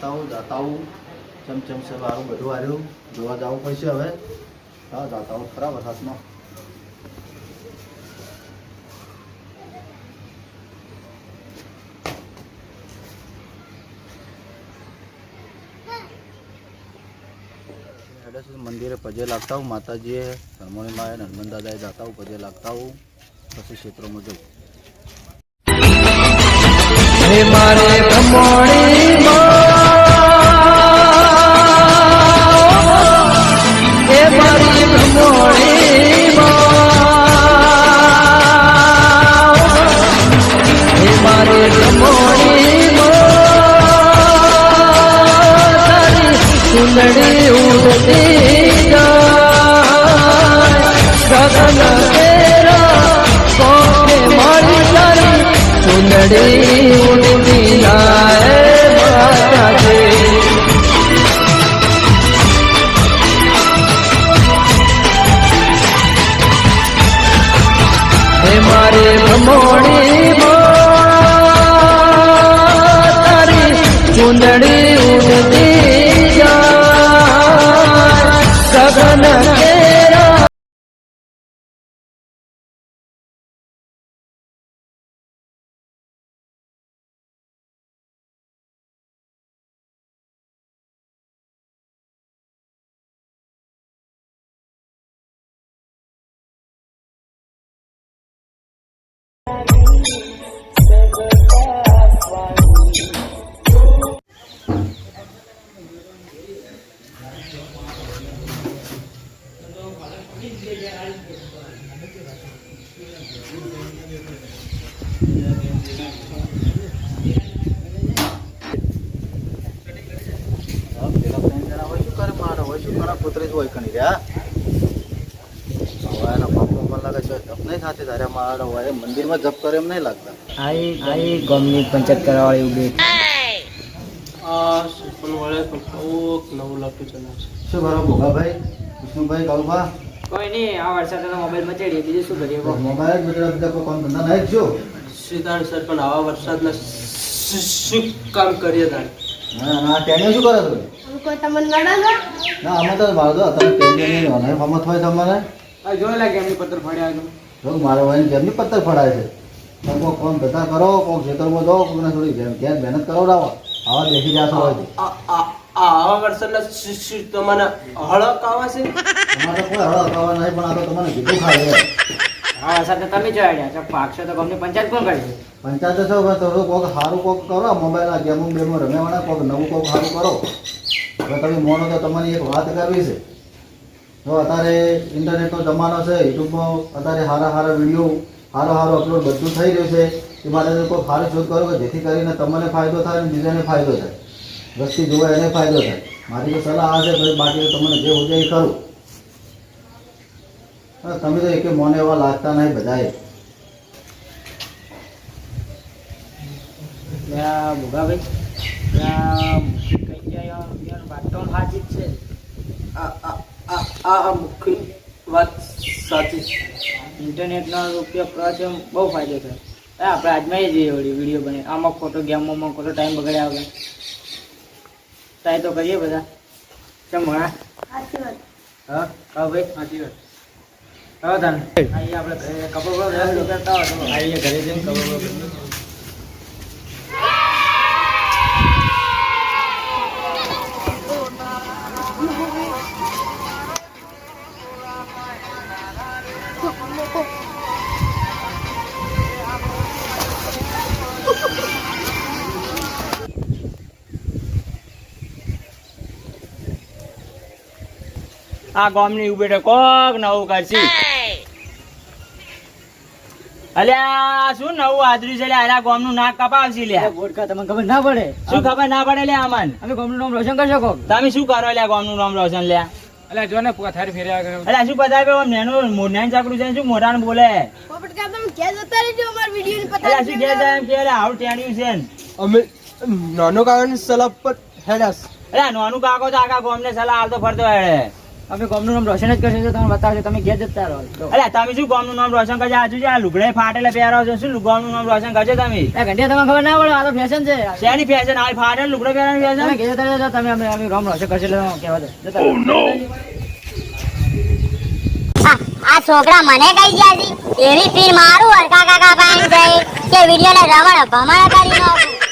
નાતા આવું જાતા આવું ચમચમ છે બારું, બધું આવ્યું જોવા જવું પડશે હવે. હા જાતા આવું ખરા વરસાદમાં મંદિરે પજે લાગતા હું માતાજીએ ધર્મોની માએ હનુમાન દાદાએ જાતા હું પજે લાગતા હું પછી ક્ષેત્રોમાં મારે સુંદરી ઉડતી ગગન તેરા કોકે મારી તારી સુંદરી ઉડતી જાય માતાજી હે મારે બ્રહ્મણી કૂતરી જ હોય કણી રહ્યા. હવે એના બાપ બાપા લાગે છે જપ નહીં થતી તારે મારે હોય મંદિરમાં જપ કરે એમ નહીં લાગતા. આઈ આઈ ગામની પંચાયત કરાવવાળી ઊભી. આ સુપન વાળે કંઈક નવું લાગતું ચલાવશે શું કરો ભોગાભાઈ? વિષ્ણુભાઈ કાળુભા કોઈ નહીં આ વરસાદના મોબાઈલ મચેડી બીજું શું કરીએ મોબાઈલ જ બધા બીજા કોઈ કામ ધંધા નહીં જ છો સર પણ આવા વરસાદના શું શું કામ કરીએ તાણે? હા ના ટેણીઓ શું કરે તમે? કોઈ તમને નડે ના? અમે તો મારો તો તમે નહીં મને ફમત હોય તમારે? આ જોઈ લાગે એમની પત્ર ફાડ્યા તો જો મારે હોય ને ઘરની પત્તર ફડાય છે? તમે કામ ધંધા કરો કોઈ ખેતરમાં જાઓ કોઈને થોડી ઘેર ઘેર મહેનત કરાવડાવો આવા દેખી જાતો હોય છે આ આ આવા વરસાદના તમને હળક આવા છે? તમારે કોઈ હળક આવવા નહીં પણ આ તો તમને કીધું ખાય છે આ વરસાદ તમે જોડ્યા છો. પાકશો તો ગામની પંચાયત કોણ કરશે? પંચાયત તો થોડું કોક સારું કોક કરો, મોબાઈલ ગેમો બેમો રમેવાના કોક નવું કોક સારું કરો. હવે તમે મોનો તો તમારી એક વાત કરવી છે. તો અત્યારે ઇન્ટરનેટનો જમાનો છે યુટ્યુબમાં અત્યારે સારા સારા વીડિયો સારો સારો અપલોડ બધું થઈ રહ્યું છે. એ માટે કોઈ સારી શોધ કરો કે જેથી કરીને તમને ફાયદો થાય અને બીજાને ફાયદો થાય. વસ્તી જોવા એને ફાયદો થાય. મારી તો સલાહ આ છે બાકી તમને જે હોય એ કરું. તમે તો એકે મોને એવા લાગતા નહીં બધાએ. ત્યાં ભોગાભાઈ ત્યાં કઈ જાય વાત તો સાચી જ છે? આ આ આ આ આ મુખ્ય વાત સાચી છે. ઇન્ટરનેટનો ઉપયોગ કરવાથી આમ બહુ ફાયદો થાય. હા, આપણે આજમાં એ જઈએ વળી વીડિયો બને. આમાં ખોટો ગેમોમાં ખોટો ટાઈમ બગડ્યા વગર. ટ્રાય તો કરીએ બધા. ચમ ભણા. હા હા ભાઈ સાચી વાત. હા તાન આપણે કપડો કરતા હોય ઘરે જઈને કપડો આ ગામની ઉભેટે કોક નવું કરશે. અલ્યા શું નવું આદર્યું છે? લ્યા આલા નાક કપાવશી લ્યા વોડકા તમને ખબર ના પડે. શું ખબર ના પડે લ્યા અમન? અમે ગામનું નામ રોશન કરશો કોક? તમે શું કરો લ્યા ગામનું નામ રોશન લ્યા એટલે જો ને પથારી ફેર્યા કરે અલ્યા શું બધા કે નેનું મોઢાનું ચાકડું છે શું મોઢાનું બોલે? તમે ઘેર જતા રહેજો, અમારા અલ્યા શું એમ કે અલ્યા આવું ટેણ્યું છે ને. અમે નાનો કારણ સલાહ પર હેડાસ અલ્યા નોનું કાકો તો આખા ગામને સલાહ હાલતો ફરતો હેડે અમે ગામનું નામ રોશન જ કરશે તો તમને બતાવશે તમે ઘેર જતા રહો. તો. તમે શું ગામનું નામ રોશન કરજો આજુ આ લુગડે ફાટેલા પહેરો છો? શું ગામનું નામ રોશન કરજો તમે? એ ઘંટિયા તમને ખબર ના પડે આ તો ફેશન છે. શેની ફેશન આ લુગડે પહેરવાની તમે ઘેર જતા રહેજો, તમે અમે અમે ગામ રોશન કરશે એટલે કહેવા દો. જતા રહો. આ આ છોકરા મને કઈ ગયા છે એવી ફીર મારું હરકા કાકા પાસે જઈ કે વીડિયો ને રમણ ભમણ કરી નાખું.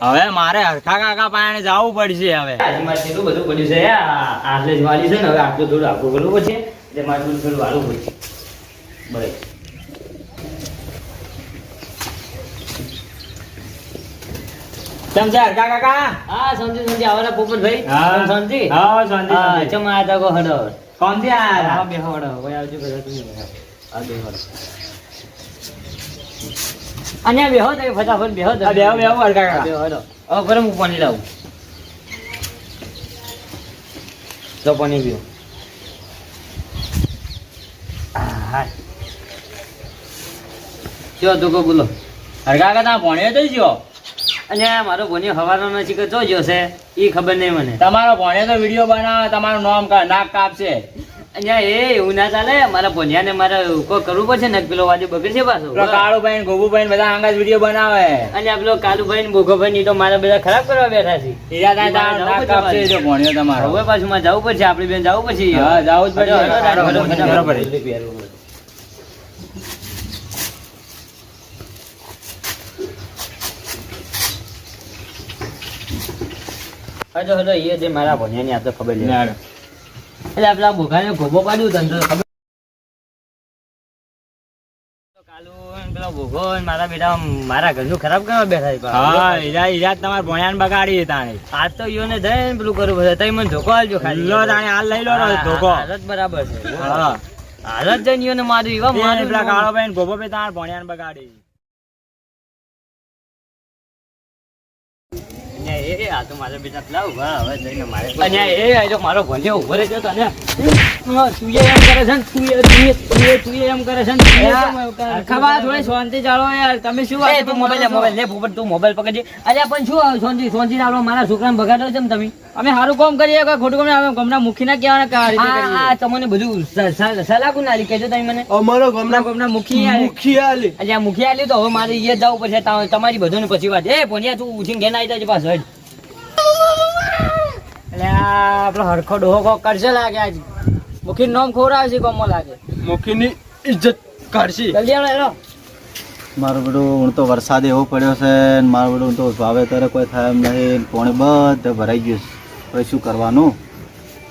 હવે મારે હરખા કાકા પાસે જવું પડશે હવે. મારે કેટલું બધું પડ્યું છે આ આટલે જ વાલી છે ને હવે આટલું થોડું આખું કરવું પડશે એટલે મારે થોડું થોડું વાળવું પડશે. બરાબર. હરખા કાકા? હા સમજી સમજી આવવાના પોપટભાઈ. હા. સમજી હા, શાંતિ, હા ચમ આ તકો હડો કોણથી હા બે બેહો હડો કોઈ આવજો બધા તમે આ બેહો હડો અને બેહો તમે ફટાફટ બેહો તમે. આ બેહો, બેહો, અડકા બેહો હડો હવે ગરમ પાણી લાવું. તો પાણી પીઓ. ચો તું કો બોલો હરખા કાકા તમે ભણ્યો તો જો અને મારો ભણ્યો હવાનો નથી કે જો છે એ ખબર નહીં મને. તમારો ભણ્યો તો વીડિયો બનાવે તમારું નામ કા- નાક કાપશે. અહીંયા એ એવું ના ચાલે મારા ભણ્યાને મારે કોઈ કરવું પડશે ને પેલો વાજુ બગડશે પાછો કાળુભાઈ ગોબુભાઈ બધા આંગા વીડિયો બનાવે અને પેલો કાલુભાઈ ને ભોગોભાઈ ની તો મારા બધા ખરાબ કરવા બેઠા છે ભણ્યો તમારો હવે પાછું મારે જવું પડશે આપડી બેન જવું પછી હા, જવું જ પડશે. બરાબર. હડો, હડો, એ જે મારા ભણ્યાની ની આપણે ખબર નહીં. એટલે આપડા બોઘાને ગોબો પાડ્યું તને ખબર ને પેલો ને મારા બેટા મારા ઘરનું ખરાબ કરવા બેઠા છે હા ઈજા ઈજા તમારા ભણ્યાને બગાડી તાણે. આજ તો ઈયોને જઈને પેલું કરું બધા તઈ મને ધોકો આલજો ખાલી. લો તાણે હાલ લઈ લો ધોકો. હાલત બરાબર છે. હા. હાલત જઈને ઈયોને માર્યું એવા એ માર્યું પેલા કાળો ભાઈ ને ગોબોભાઈ તમારા ભણ્યાને બગાડી. આ તો મારા બેટા પેલા હવે જઈને મારે અને એ જો મારો ભણ્યો ઊભો રહી ગયો તો ને તું એમ કરે છે તું તું તું એ- તું એ એમ કરે છે ને તું એ કેમ એવું કરે છે? ખબર થોડી શાંતિ ચાલો યાર તમે શું એ તું મોબાઈલ મોબાઈલ લે ભૂપત તું મોબાઈલ પકડજે અલ્યા પણ શું સોનજી સોનજી આવડો મારા છોકરાને બગાડો છે ને તમે. અમે સારું કામ કરીએ ખોટું કામ. અમે ગમના મુખી ના કહેવાના. આ તમને બધું સલાહ ના આલી કહેજો તમે મને. અમારો ગમના ગમના મુખી આલી અલ્યા મુખી આલ્યું તો હવે મારે એ જવું પડશે તમારી બધું પછી વાત. એ ભણ્યા તું ઉઠીને ઘેર આવી જાય પાછો આપણો હરખો ડોહો કોક કરશે લાગે આજ. મુખી નોમ ખોરાવે છે કોમો લાગે. મુખીની ઇજ્જત કાઢશી. જલ્દી આવડે એનો મારું બધું હું તો વરસાદ એવો પડ્યો છે ને મારું બધું તો વાવેતર કોઈ થાય એમ નહીં પોણે બધે ભરાઈ ગયું છે. હવે શું કરવાનું?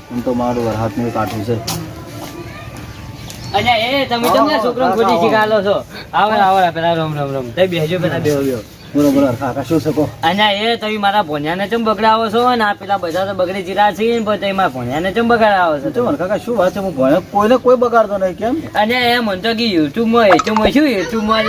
હું તો મારું વરસાદનું કાઢું છે. અલ્યા એ તમે તમને છોકરો ખોટી શીખાલો છો. આવે આવે પેલા રમ રમ રમ. બેસજો પેલા બેહો બેહો. બરોબર કાકા શું શકો અને એ તમે મારા ભોણિયાને ચમ બગડાવો છો? ને આ પેલા બધા તો બગડી જીરા છે ને મારા ભોણિયાને ચમ બગાડાવો છો તો કાકા શું વાત છે? હું ભણે કોઈને કોઈ બગાડતો નહીં કેમ? અને એ મને તો કે યુટ્યુબમાં યુટ્યુબમાં શું યુટ્યુબમાં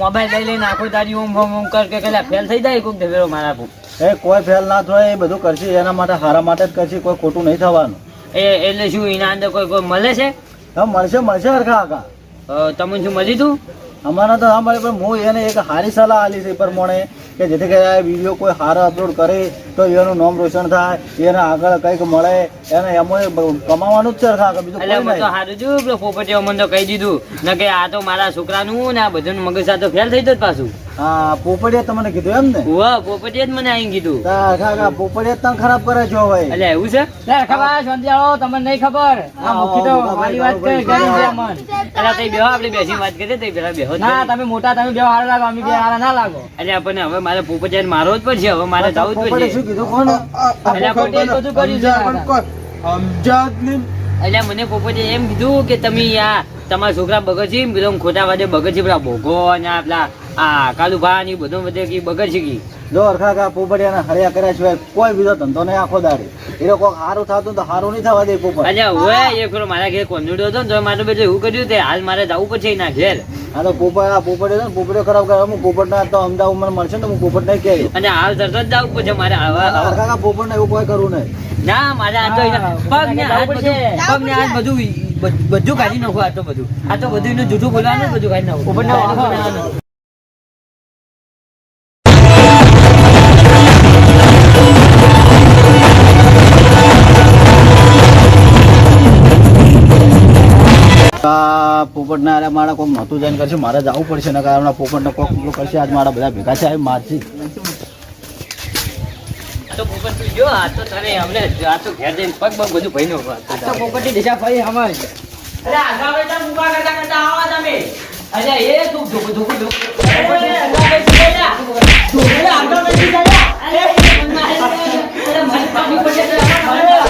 મોબાઈલ લઈ લઈને આખો તારી ઓમ ઓમ ઓમ કર કે કલા ફેલ થઈ જાય કોક ધવેરો મારા પર. એ કોઈ ફેલ ના થાય એ બધું કરશે એના માટે હારા માટે જ કરશે કોઈ ખોટું નહીં થવાનું. એ એટલે શું એના અંદર કોઈ કોઈ મળે છે? હા મળશે મળશે હરખા કાકા તમને શું મળી તું? અમારા તો હા મળે પણ હું એને એક સારી સલાહ આપી છે પ્રમાણે કે જેથી કરીને આ વીડિયો કોઈ સારો અપલોડ કરે તો એનું નામ રોશન થાય એને આગળ કંઈક મળે એને એમાં કમાવાનું જ છે કાકા બીજું કોઈ તો સારું જો પેલો પોપટીઓ મને તો કહી દીધું ને કે આ તો મારા છોકરાનું ને આ બધું મગજ સાથે ફેલ થઈ જ પાછું. હા પોપડીએ તમને કીધું એમ ને? વાહ પોપટીએ જ મને આવીને કીધું. કાકા પોપડીએ તને ખરાબ કરે છો ભાઈ. એટલે એવું છે? લે ખબર શાંતિ તમને નહીં ખબર. આ મુખી તો મારી વાત કરે ગરીબ છે અમન. એટલે તઈ બેહો આપણે બેસી વાત કરીએ તઈ પેલા બેહો ના તમે મોટા તમે બે હારા લાગો અમે બે હારા ના લાગો. એટલે આપણને હવે મારે પોપટીયાને મારો જ પડશે હવે મારે જવું જ પડશે. શું કીધું કોણ એટલે આપણે બધું કર્યું છે કાકા. અમજાદની એટલે મને પોપટીએ એમ કીધું કે તમે આ તમારા છોકરા બગડશે ને બધા ખોટા વાદે બગડશે પેલા ભોગો અને આ પેલા આ કાલુભા ને બધું બધે કી બગડશે કી. જો હરખા કાકા પોપડિયાને હળિયા કર્યા સિવાય કોઈ બીજો ધંધો નહીં આખો દાડી. એ લોકો સારું થતું તો સારું નહીં થવા દે પોપટ. અને હવે એ પેલો મારા ઘેર કોન્યુડો હતો ને તો મારે બધું એવું કર્યું તે. હાલ મારે જવું પડશે એના ઘેર. હા તો પોપટ આ પોપડે છે ને પોપડે ખરાબ કરે હું પોપડ ના તો અમદાવાદ મને મળશે ને હું પોપડ નહીં કહે. અને હાલ તરત જ જવું પડશે મારે હવે. હરખા કાકા ને એવું કોઈ કરવું નહીં. ના મારે આ તો પગ ને હાથ બધું પગ ને હાથ બધું બધું કાઢી નાખો આ તો બધું. આ તો બધું એનું જૂઠું બોલવાનું બધું કાઢી નાખું. આ પોપટના અરે મારા કોઈક નહોતું જઈને કરશે. મારે જવું પડશે ને કારણ પોપટને કોક પેલું કરશે. આજ મારા બધા ભેગા છે આવી મારથી. આ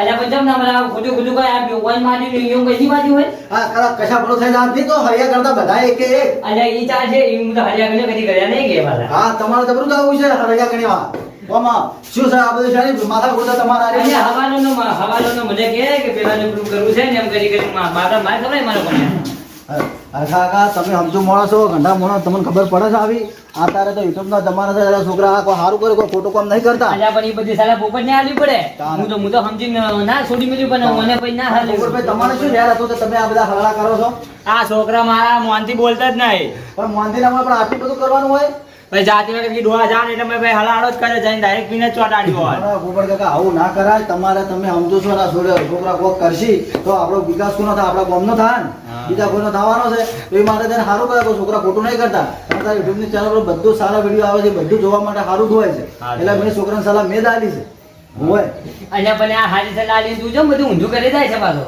અલ્યા, પંજાબ ના મરા ખોટું ખોટું કોઈ આ બેવવાઈ મારી ને એવું કઈ બાજુ હોય? આ કરા કશા ભલો થઈ જાત તો હરિયા કરતા બધા એક એક. અલ્યા, ઈ ચા છે, ઈ હું તો હરિયા ગણ્યો કદી કર્યા નહીં કે પાછા. હા તમારે તો બધું આવું છે હરિયા ગણીવા ઓમાં શું છે આ બધું શાની માથા ગોતા તમારા રે હવાનો નો હવાનો નો મને કહે કે પેલાને પ્રૂવ કરવું છે ને એમ કરી કરી મારા મારે ખબર મારો ભણ્યા હરખા હરખા તમે સમજો માણસો ગંડા માણસ તમને ખબર પડે છે આવી? આ તારે તો યુટ્યુબ ના જમાના છે છોકરા આ કોઈ સારું કરે કોઈ ખોટું કામ નહીં કરતા? અલ્યા, પણ ઈ બધી સાલા પોપટ ને આલી પડે. હું તો હું તો સમજી ના છોડી મળ્યું પણ મને પછી ના હાલે. ભાઈ તમારે શું યાર હતું તો તમે આ બધા હળા કરો છો? આ છોકરા મારા મોનથી બોલતા જ નહીં. પણ મંદિરમાં પણ આટલું બધું કરવાનું હોય? ભાઈ જાતી વખત કીધું આ જાણ એટલે મેં ભાઈ હલાડો જ કરે જઈને ડાયરેક્ટ પીને ચોટાડ્યો હોય ગોબર કાકા આવું ના કરાય. તમારે તમે સમજો છો ના છોડે છોકરા કોક કરશી તો આપણો વિકાસ કોનો થાય? આપણા ગામનો થાય ને? બીજા કોઈનો થવાનો છે? તો એ માટે તેને સારું કરે છોકરા ખોટું નહીં કરતા. તમારા યુટ્યુબની ચેનલ પર બધું સારા વીડિયો આવે છે બધું જોવા માટે સારું હોય છે. એટલે મેં છોકરાને સલાહ મેં જ આલી છે. હોય. અહીંયા પણ આ હારી સલાહ આલી તું જો બધું ઊંધું કરી જાય છે પાછો.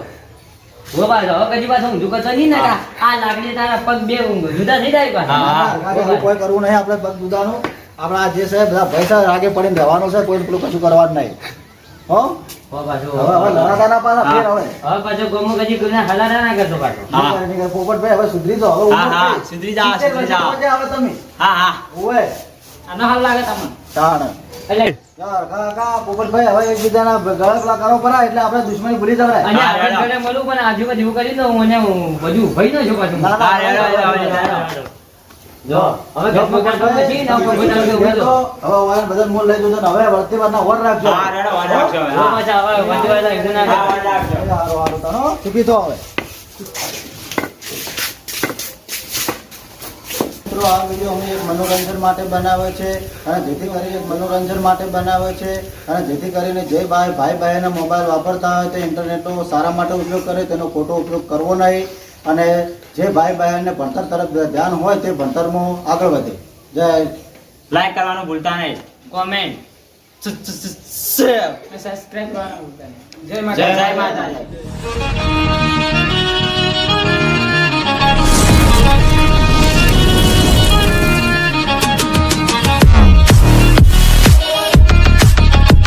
હો હવે કદી પાછો ઊંધું કરતો નહીં ને આ લાકડી તારા પગ બે જુદા થઈ જાય પાછા. કોઈ કરવું નહીં આપણે બસ દુધાનું આપણે જે છે બધા પૈસા રાગે પડીને રહેવાનું છે કોઈ પેલું કશું કરવાનું નહીં. હો? હો પાછો. હવે સુધરી જાઓ. સુધરી સુધરી તમે. હા હા. આનો હાલ લાગે તમને? તાણ યાર કાકા પોપટભાઈ હવે એકબીજાના ગળા કરો પરા એટલે આપણે દુશ્મની ભૂલી જવાય. અને આપણે જોડે મળું પણ આજુબાજુ એવું કરી દઉં મને બધું ભાઈ નો છું પાછું. ના, ના, હા, રેડો, રેડો, રેડો, રેડો, રેડો. રેડો. જો હવે જો પોપટભાઈ, નથી ને હવે હવે વાયર બધા મોલ લઈ જજો હવે વળતી વારના વર રાખજો. હા, રેડો, હવે. ના હારું, ચૂકી તો હવે મિત્રો આ વીડિયો અમે એક મનોરંજન માટે બનાવે છે અને જેથી કરીને એક મનોરંજન માટે બનાવે છે અને જેથી કરીને જે ભાઈ ભાઈ ભાઈના મોબાઈલ વાપરતા હોય તે ઇન્ટરનેટનો સારા માટે ઉપયોગ કરે તેનો ખોટો ઉપયોગ કરવો નહીં. અને જે ભાઈ ભાઈને ભણતર તરફ ધ્યાન હોય તે ભણતરમાં આગળ વધે. જય લાઈક કરવાનું ભૂલતા નહીં. કોમેન્ટ સબસ્ક્રાઇબ કરવાનું ભૂલતા નહીં. જય જય માતા માતાજી.